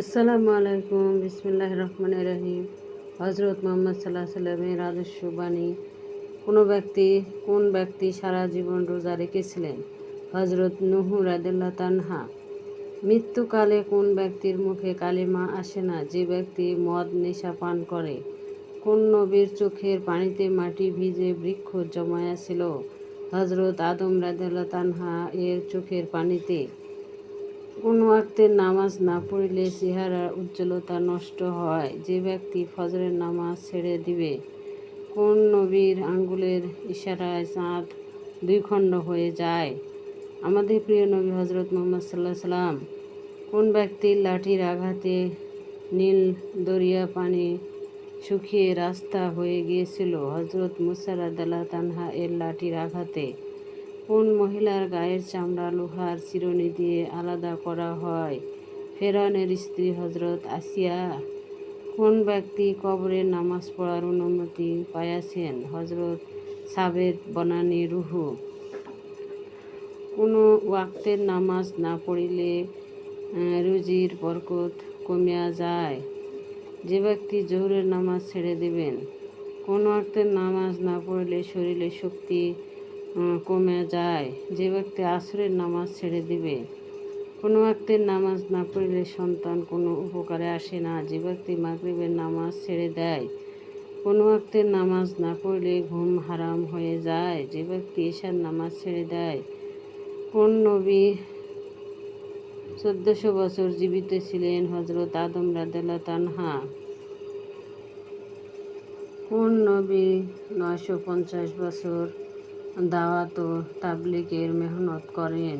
আসসালামু আলাইকুম বিসমিল্লাহ রহমান রহিম। হজরত মোহাম্মদ সাল্লাহ সাল্লামের আদর্শ বাণী কোনো ব্যক্তি, কোন ব্যক্তি সারা জীবন রোজা রেখেছিলেন? হজরত নুহু রাদিল্লা তানহা মৃত্যুকালে কোন ব্যক্তির মুখে কালিমা আসে না? যে ব্যক্তি মদ নেশা পান করে, কোন নবীর চোখের পানিতে মাটি ভিজে বৃক্ষ জমায়া ছিল? হজরত আদম রাদিল্লা তানহা এর চোখের পানিতে কোন ওয়াক্তের নামাজ না পড়িলে চেহারার উজ্জ্বলতা নষ্ট হয়। যে ব্যক্তি ফজরের নামাজ ছেড়ে দিবে, কোন নবীর আঙ্গুলের ইশারায় চাঁদ দুই খণ্ড হয়ে যায়? আমাদের প্রিয় নবী হজরত মোহাম্মদ সাল্লাহ সাল্লাম কোন ব্যক্তির লাঠির আঘাতে নীল দরিয়া পানি শুকিয়ে রাস্তা হয়ে গিয়েছিল? হজরত মুসারাদাল্লাহ তানহা এর লাঠির আঘাতে। কোন মহিলার গায়ের চামড়া, লোহার চিরুনি দিয়ে আলাদা করা হয়? ফেরানের স্ত্রী হজরত আসিয়া কোন ব্যক্তি কবরে নামাজ পড়ার অনুমতি পাইয়াছেন? হজরত সাবেদ বনানী রুহু। কোনো ওয়াক্তের নামাজ না পড়িলে রুজির বরকত কমিয়া যায়। যে ব্যক্তি জোহরের নামাজ ছেড়ে দেবেন, কোন ওয়াক্তের নামাজ না পড়লে শরীরে শক্তি কমে যায়। যে ব্যক্তি আসরের নামাজ ছেড়ে দিবে, কোনো ব্যক্তির নামাজ না পড়লে সন্তান কোনো উপকারে আসে না। যে ব্যক্তি মাগরিবের নামাজ ছেড়ে দেয়, কোনো ব্যক্তির নামাজ না পড়লে ঘুম হারাম হয়ে যায়। যে ব্যক্তি ঈশার নামাজ ছেড়ে দেয়, কোন নবী চোদ্দশো বছর জীবিত ছিলেন হজরত আদম রাদেলা তানহা কোন নবী নয়শো পঞ্চাশ বছর দাওয়াত ও তাবলিগের মেহনত করেন।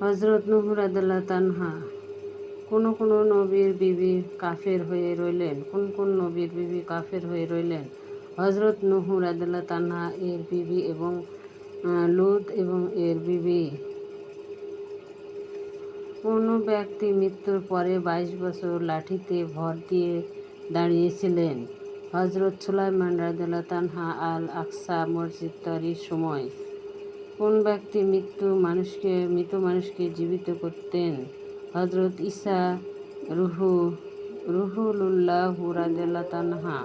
হজরত নুহুর তানহা কোন কোন নবীর বিবি কাফের হয়ে রইলেন, কোন কোন নবীর বিবি কাফের হয়ে রইলেন হজরত নুহুর আদাল্লাহ তানহা এর বিবি এবং লুত এবং এর বিবি। কোনো ব্যক্তি মৃত্যুর পরে বাইশ বছর লাঠিতে ভর দিয়ে দাঁড়িয়েছিলেন হজরত সুলাইমান তানহা আল আকসা মসজিদ তৈরির সময়। কোন ব্যক্তি মৃত্যু মানুষকে, মৃত মানুষকে জীবিত করতেন? হজরত ইসা রুহু রুহুল্লাহ রাজুল্লাহ তানহা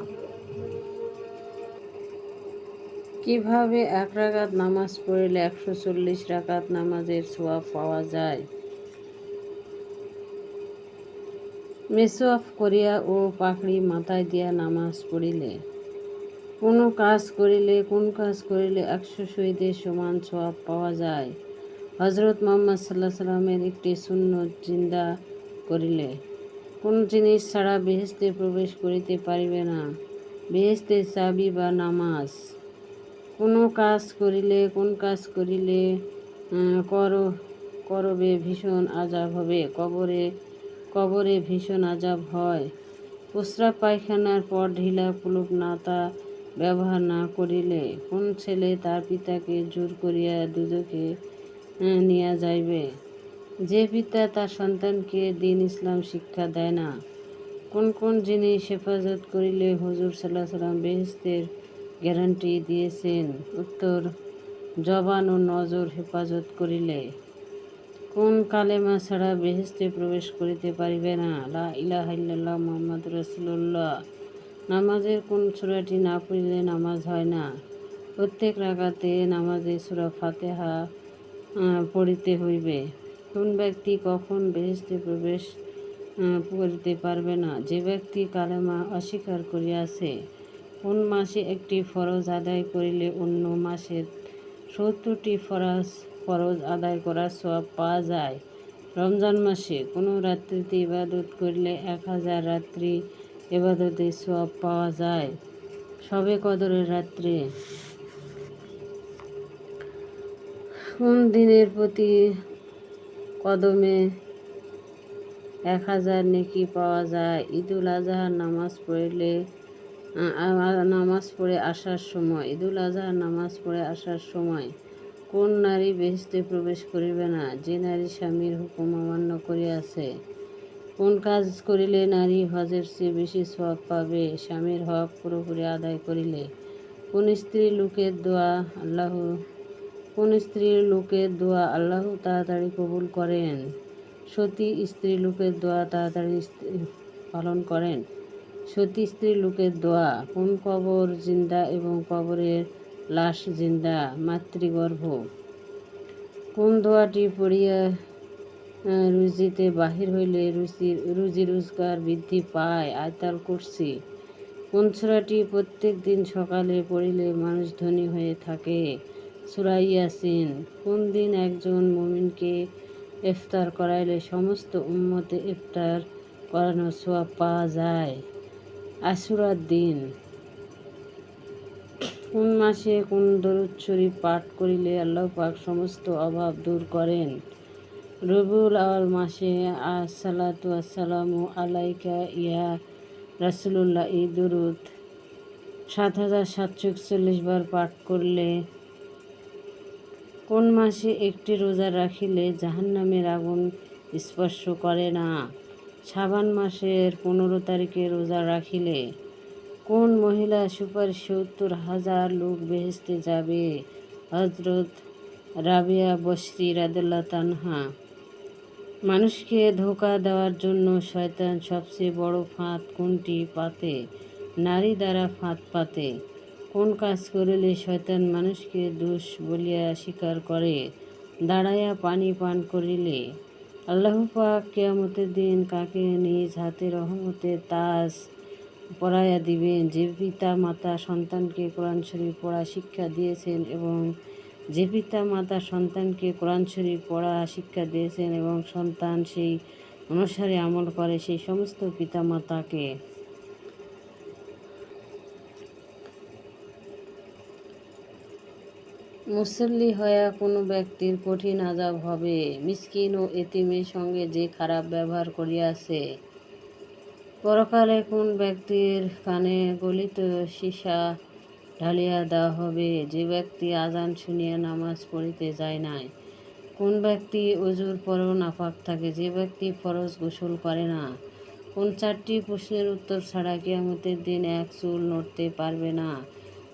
কীভাবে এক রাকাত নামাজ পড়লে একশো চল্লিশ রাকাত নামাজের সোয়াব পাওয়া যায়? মেসোয়াফ করিয়া ও পাখড়ি মাথায় দিয়া নামাজ পড়িলে। কোনো কাজ করিলে, কোন কাজ করিলে একশো শহীদের সমান সব পাওয়া যায়। হজরত মোহাম্মদ সাল্লাহ সাল্লামের একটি শূন্য চিন্তা করিলে। কোন জিনিস ছাড়া বেহেস্তে প্রবেশ করিতে পারিবে না। বেহেস্তে চাবি বা নামাজ। কোনো কাজ করিলে, কোন কাজ করিলে কর, করবে ভীষণ আজাব হবে। কবরে কবরে ভীষণ আজাব হয়। প্রস্রাব পায়খানার পর ঢিলা পুলুক নাতা ব্যবহার না করিলে কোন ছেলে তার পিতাকে জোর করিয়া দুজকে নিয়ে যাইবে? যে পিতা তার সন্তানকে দিন ইসলাম শিক্ষা দেয় না, কোন কোন জিনিস হেফাজত করিলে হজুর সাল্লাহ সাল্লাম বেহেস্তের গ্যারান্টি দিয়েছেন? উত্তর, জবান ও নজর হেফাজত করিলে। কোন কালেমা ছাড়া বেহেস্তে প্রবেশ করিতে পারিবে না? লা ইলাহা ইল্লাল্লাহ মোহাম্মদ রসুল্লাহ নামাজের কোন সুরাটি না পড়িলে নামাজ হয় না। প্রত্যেক রাগাতে নামাজে সুরা ফাতেহা পড়িতে হইবে। কোন ব্যক্তি কখন বেহেস্তে প্রবেশ করিতে পারবে না? যে ব্যক্তি কালেমা অস্বীকার করিয়াছে, কোন মাসে একটি ফরজ আদায় করিলে অন্য মাসে সত্তরটি ফরজ ফরজ আদায় করার সব পাওয়া যায়। রমজান মাসে কোনো রাত্রিতে ইবাদত করলে এক হাজার রাত্রি এবাদতের সব পাওয়া যায়। সবে কদরের রাত্রে কোন দিনের প্রতি কদমে এক হাজার নেকি পাওয়া যায়? ঈদুল আজহার নামাজ পড়লে নামাজ পড়ে আসার সময়, ঈদুল আজহার নামাজ পড়ে আসার সময় কোন নারী বেহেস্তে প্রবেশ করিবে না? যে নারী স্বামীর হুকুম অমান্য করিয়াছে, কোন কাজ করিলে নারী হজের চেয়ে বেশি সব পাবে? স্বামীর হক পুরোপুরি আদায় করিলে কোন স্ত্রী লোকের দোয়া আল্লাহ, কোন স্ত্রীর লোকের দোয়া আল্লাহ তাড়াতাড়ি কবুল করেন? সতী স্ত্রী লোকের দোয়া তাড়াতাড়ি পালন করেন? সতী স্ত্রী লোকের দোয়া, কোন কবর জিন্দা এবং কবরের লাশ জিন্দা, মাতৃগর্ভ। কোন দোয়াটি পড়িয়া রুজিতে বাহির হইলে রুচি রুজি রোজগার বৃদ্ধি পায়, আয়তাল করছি। কোন সূরাটি প্রত্যেক দিন সকালে পড়িলে মানুষ ধনী হয়ে থাকে, সূরা ইয়াসিন। কোন দিন একজন মুমিনকে ইফতার করাইলে সমস্ত উম্মতে ইফতার করানো সোয়াব পাওয়া যায়। আশুরার দিন। কোন মাসে কোন দরুদ পাঠ করিলে আল্লাহ পাক সমস্ত অভাব দূর করেন? রবিউল আওয়াল মাসে আসসালাতু আসসালামু আলাইকা ইয়া রাসুলুল্লাহ। এই দরুদ সাত হাজার সাতশো একচল্লিশ বার পাঠ করলে কোন মাসে একটি রোজা রাখিলে জাহান্নামের আগুন স্পর্শ করে না? সাবান মাসের পনেরো তারিখে রোজা রাখিলে কোন মহিলা সুপারিশ সত্তর হাজার লোক বেহেস্তে যাবে? হজরত রাবিয়া বসরি রাদুল্লাহ তানহা মানুষকে ধোকা দেওয়ার জন্য শয়তান সবচেয়ে বড় ফাঁদ কোনটি পাতে? নারী দ্বারা ফাঁদ পাতে। কোন কাজ করিলে শয়তান মানুষকে দোষ বলিয়া স্বীকার করে? দাঁড়াইয়া পানি পান করিলে আল্লাহ পাক কেয়ামতের দিন কাকে নিজ হাতে রহমতের তাজ পড়াইয়া দিবেন। যে পিতা, মাতা সন্তানকে কোরআন শরীফ পড়া শিক্ষা দিয়েছেন এবং যে পিতা, মাতা সন্তানকে কোরআন শরীফ পড়া শিক্ষা দিয়েছেন এবং সন্তান সেই অনুসারে আমল করে সেই সমস্ত পিতা মাতাকে মুসল্লি হইয়া কোনো ব্যক্তির কঠিন আজাব হবে। মিসকিন ও এতিমের সঙ্গে যে খারাপ ব্যবহার করিয়াছে পরকালে কোন ব্যক্তির কানে গলিত সীসা ঢালিয়া দেওয়া হবে? যে ব্যক্তি আজান শুনিয়া নামাজ পড়িতে যায় নাই, কোন ব্যক্তি অজুর পরও নাপাক থাকে? যে ব্যক্তি ফরজ গোসল করে না, কোন চারটি প্রশ্নের উত্তর ছাড়া কিয়ামতের দিন এক চুল নড়তে পারবে না?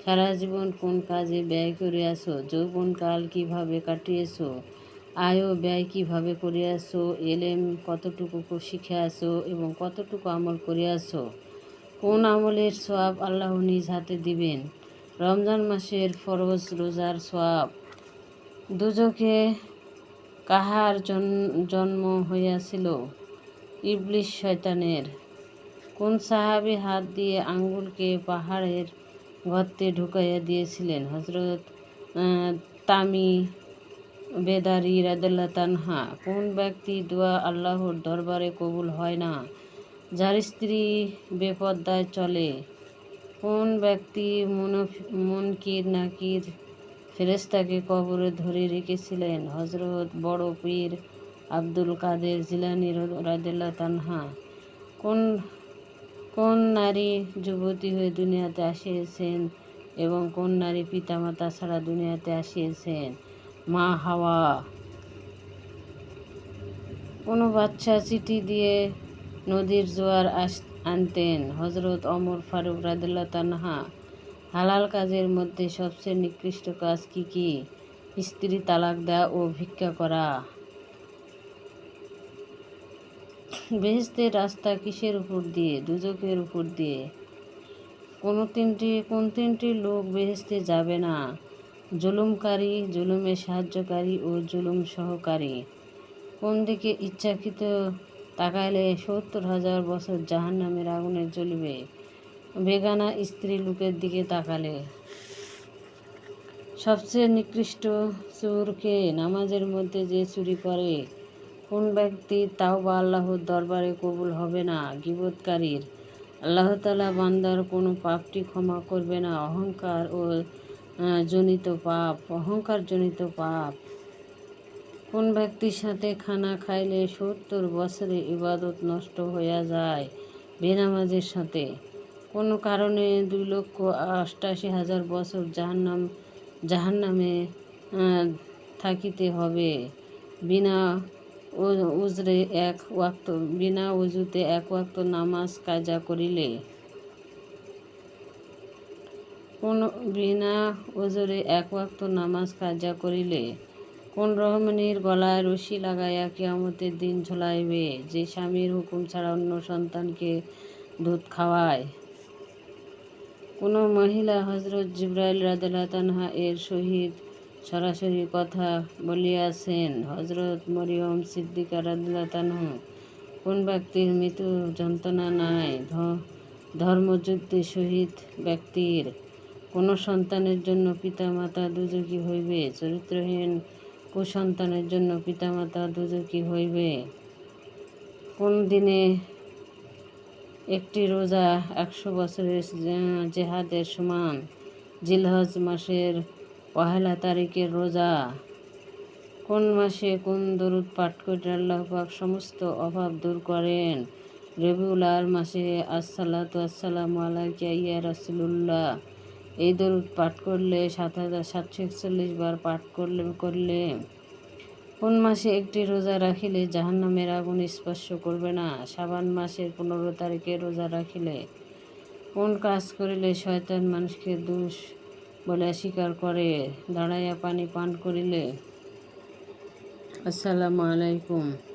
সারা জীবন কোন কাজে ব্যয় করিয়াছ? যৌবনকাল কীভাবে কাটিয়েছ? আয় ব্যয় কীভাবে করিয়াছ? এলেম কতটুকু শিখিয়াছ এবং কতটুকু আমল করিয়াছ? কোন আমলের সোয়াব আল্লাহ নিজ হাতে দিবেন? রমজান মাসের ফরজ রোজার সোয়াব দুজকে কাহার জন- জন্ম হইয়াছিল? ইবলিশ শয়তানের। কোন সাহাবী হাত দিয়ে আঙ্গুলকে পাহাড়ের গর্তে ঢুকাইয়া দিয়েছিলেন? হজরত তামি বেদারি রাদাল্লা তানহা কোন ব্যক্তি দোয়া আল্লাহর দরবারে কবুল হয় না, যার স্ত্রী বেপদ্দায় চলে, কোন ব্যক্তি মুনকির নাকির ফেরেস্তাকে কবরে ধরে রেখেছিলেন? হজরত বড় পীর আব্দুল কাদের জিলানি রাদিল্লা তানহা কোন কোন নারী যুবতী হয়ে দুনিয়াতে আসিয়েছেন এবং কোন নারী পিতামাতা ছাড়া দুনিয়াতে আসিয়েছেন? মা হাওয়া। কোনো বাচ্চা চিঠি দিয়ে নদীর জোয়ার আস, আনতেন। হজরত অমর ফারুক রাদুল্লাহ তানহা হালাল কাজের মধ্যে সবচেয়ে নিকৃষ্ট কাজ কি কি? স্ত্রী তালাক দেওয়া ও ভিক্ষা করা। বেহেস্তের রাস্তা কিসের উপর দিয়ে? দুজকের উপর দিয়ে। কোনো তিনটি, কোন তিনটি লোক বেহেস্তে যাবে না? জুলুমকারী জুলুমের সাহায্যকারী ও জুলুম সহকারী। কোন দিকে ইচ্ছাকৃত তাকাইলে সত্তর হাজার বছর জাহান নামের আগুনে জ্বলিবে। বেগানা স্ত্রী লোকের দিকে তাকালে। সবচেয়ে নিকৃষ্ট চোরকে নামাজের মধ্যে যে চুরি করে, কোন ব্যক্তি তাও বা আল্লাহর দরবারে কবুল হবে না, গিবতকারীর? আল্লাহতালা বান্দার কোনো পাপটি ক্ষমা করবে না, অহংকার ও জনিত পাপ, অহংকার জনিত পাপ। কোন ব্যক্তির সাথে খানা খাইলে সত্তর বছরে ইবাদত নষ্ট হইয়া যায় বেনামাজের সাথে? কোনো কারণে দুই লক্ষ অষ্টাশি হাজার বছর জাহান্নাম, জাহান্নামে থাকিতে হবে? বিনা উজরে এক ওয়াক্ত, বিনা উজুতে এক ওয়াক্ত নামাজ কাজা করিলে কোন বিনা ওজরে এক ওয়াক্ত নামাজ কাজা করিলে কোন রহমানের গলায় রশি লাগাইয়া কিয়ামতের দিন ঝোলাইবে? যে স্বামীর হুকুম ছাড়া অন্য সন্তানকে দুধ খাওয়ায়। কোনো মহিলা হজরত জিব্রাইল রাদিল্লা তানহা এর সহিত সরাসরি কথা বলিয়াছেন? হজরত মরিয়ম সিদ্দিকা রাদিল্লা তানহু কোন ব্যক্তির মৃত্যু যন্ত্রণা নাই? ধর্মযুদ্ধে শহীদ ব্যক্তির কোন সন্তানের জন্য পিতামাতা দুজকি হইবে? চরিত্রহীন কুসন্তানের জন্য পিতামাতা দুজকি হইবে। কোন দিনে একটি রোজা একশো বছরের জেহাদের সমান? জিলহজ মাসের পহেলা তারিখের রোজা। কোন মাসে কোন দরুদ পাঠ করে আল্লাহ পাক সমস্ত অভাব দূর করেন? রেবিউলার মাসে আসসালাতু আসসালামু আলাইকা ইয়া রাসূলুল্লাহ। এই দরুদ পাঠ করলে সাত হাজার সাতশো একচল্লিশ বার পাঠ করলে করলে কোন মাসে একটি রোজা রাখিলে জাহান্নামের আগুন স্পর্শ করবে না? সাবান মাসের পনেরো তারিখে রোজা রাখিলে কোন কাজ করিলে শয়তান মানুষকে দোষ বলে স্বীকার করে? দাঁড়াইয়া পানি পান করিলে। আসসালামু আলাইকুম।